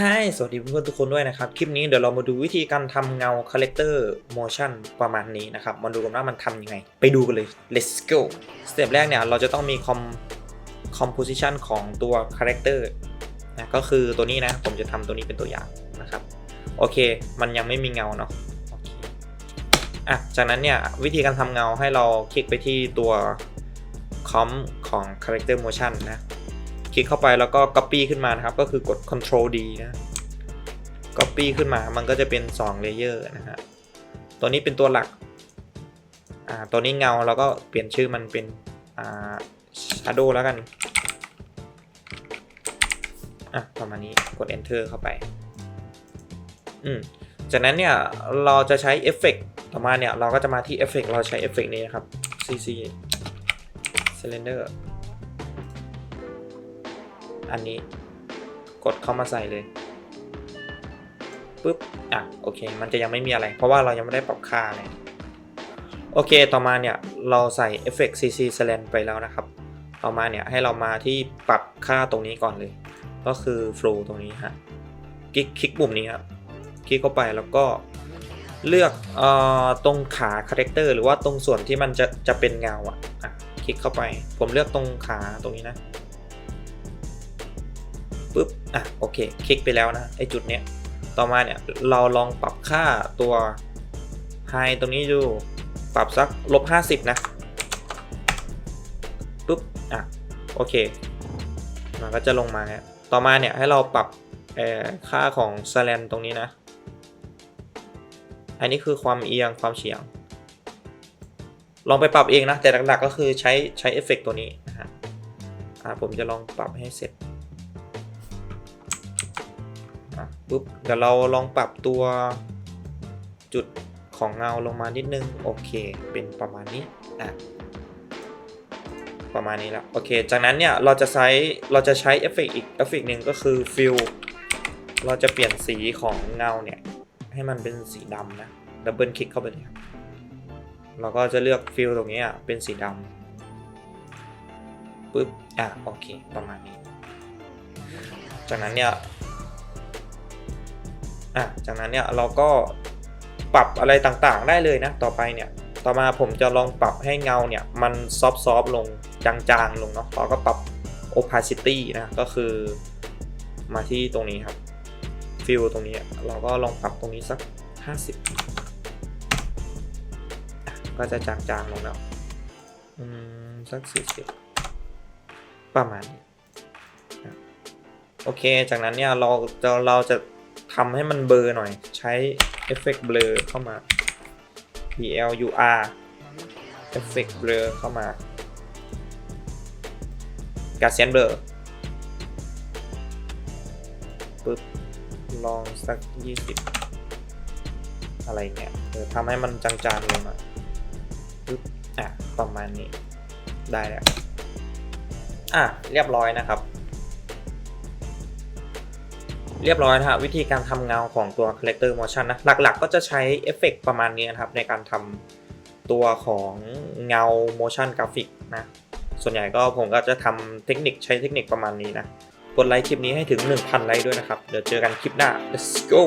Hi สวัสดีเพื่อนๆทุกคนด้วยนะครับ คลิปนี้เดี๋ยวเรามาดูวิธีการทำเงา Character Motion ประมาณนี้นะครับ มาดูกันว่ามันทำยังไง ไปดูกันเลย let's go สเต็ปแรกเนี่ย เราจะต้องมี com composition ของตัว Character นะก็คือตัวนี้นะ ผมจะทำตัวนี้เป็นตัวอย่างนะครับ โอเค มันยังไม่มีเงาเนาะโอเคอะ จากนั้นเนี่ย วิธีการทำเงาให้เราคลิกไปที่ตัว com ของ Character Motion นะ คลิกเข้าไปแล้วก็ Copy ขึ้นมานะครับ ก็คือกด Ctrl D นะ Copy ขึ้นมามันก็จะเป็น2 Layer นะฮะตัวนี้เป็นตัวหลักอ่าตัวนี้เงาเราก็เปลี่ยนชื่อมันเป็นอ่า Shadow แล้วกันอะประมาณนี้กด Enter เข้าไปอืมจากนั้นเนี่ยเราจะใช้เอฟเฟกต่อมาเนี่ยเราก็จะมาที่เอฟเฟกเราใช้เอฟเฟกนี้นะครับ CC Cylinder อันนี้ กดเข้ามาใส่เลยปุ๊บอะโอเค มันจะยังไม่มีอะไร เพราะว่าเรายังไม่ได้ปรับค่าเลยโอเค ต่อมาเนี่ย เราใส่ Effect CC s l a n ไปแล้วนะครับ ต่อมาเนี่ย ให้เรามาที่ปรับค่าตรงนี้ก่อนเลย ก็คือ Flow ตรงนี้ฮะ คลิกคลิกปุ่มนี้ครับคลิกเข้าไปแล้วก็เลือกเอ่อตรงขา Character หรือว่าตรงส่วนที่มันจะจะเป็นเงาอะอะคลิกเข้าไป ผมเลือกตรงขาตรงนี้นะ ปุ๊บอะโอเค คลิกไปแล้วนะไอจุดเนี้ยต่อมาเนี่ยเราลองปรับค่าตัว High ตรงนี้ดูปรับสักลบ50 นะปุ๊บอะโอเค มันก็จะลงมาต่อมาเนี่ยให้เราปรับค่าของ s l a n ตรงนี้นะ อันนี้คือความเอียงความเฉียง ลองไปปรับเองนะ แต่หลักๆก็คือใช้ใช้เอฟเฟกตัวนี้นะฮะอ่าผมจะลองปรับให้เสร็จ อะปุ๊บเดี๋ยวเราลองปรับตัวจุดของเงาลงมานิดนึง โอเค เป็นประมาณนี้อะประมาณนี้แล้วโอเค จากนั้นเนี่ยเราจะใช้เราจะใช้เอฟเฟกอีกเอฟเฟกหนึ่งก็คือฟิลเราจะเปลี่ยนสีของเงาเนี่ย ให้มันเป็นสีดำนะดับเบิลคลิกเข้าไปเลยครับเราก็จะเลือกฟิลตรงนี้อะเป็นสีดำปุ๊บอะโอเค ประมาณนี้ จากนั้นเนี่ย อะจากนั้นเนี่ยเราก็ปรับอะไรต่างๆได้เลยนะต่อไปเนี่ยต่อมาผมจะลองปรับให้เงาเนี่ยมันซอฟต์ๆลงจางๆลงเนาะเราก็ปรับ opacity นะก็คือมาที่ตรงนี้ครับ fill ตรงนี้เราก็ลองปรับตรงนี้สัก 50 ก็จะจางๆลงแล้วอืมสัก 40 ประมาณนี้โอเค จากนั้นเนี่ยเราจะเราจะ ทำให้มันเบลอหน่อย ใช้เอฟเฟกต์เบลอเข้ามา blur เอฟเฟกต์เบลอเข้ามากาเซียนเบลอปึ๊บลองสัก 20 อะไรเงี้ยเออทำให้มันจางๆลงมาปึ๊บอะประมาณนี้ได้แล้วอะเรียบร้อยนะครับ เรียบร้อยนะฮะวิธีการทำเงาของตัว Collector Motion นะ หลักๆ ก็จะใช้เอฟเฟกประมาณนี้นะครับ ในการทำตัวของเงา motion graphic นะ ส่วนใหญ่ก็ผมก็จะทำเทคนิคใช้เทคนิคประมาณนี้นะ กดไลค์คลิปนี้ให้ถึง 1,000 ไลค์ด้วยนะครับ เดี๋ยวเจอกันคลิปหน้า let's go